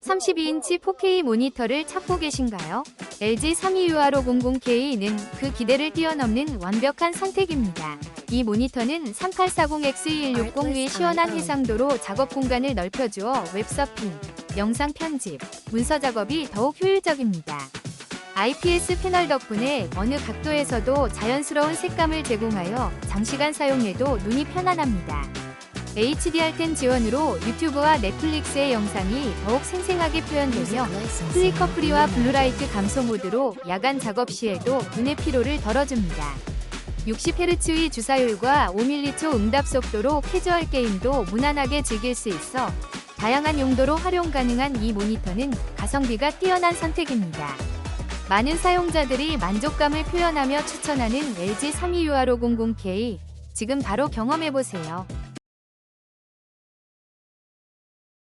32인치 4K 모니터를 찾고 계신가요? LG 32UR500K는 그 기대를 뛰어넘는 완벽한 선택입니다. 이 모니터는 3840X2160의 시원한 해상도로 작업 공간을 넓혀주어 웹서핑, 영상 편집, 문서 작업이 더욱 효율적입니다. IPS 패널 덕분에 어느 각도에서도 자연스러운 색감을 제공하여 장시간 사용해도 눈이 편안합니다. HDR10 지원으로 유튜브와 넷플릭스의 영상이 더욱 생생하게 표현되며 플리커 프리와 블루라이트 감소 모드로 야간 작업 시에도 눈의 피로를 덜어줍니다. 60Hz의 주사율과 5m초 응답 속도로 캐주얼 게임도 무난하게 즐길 수 있어 다양한 용도로 활용 가능한 이 모니터는 가성비가 뛰어난 선택입니다. 많은 사용자들이 만족감을 표현하며 추천하는 LG 32UR500K 지금 바로 경험해보세요.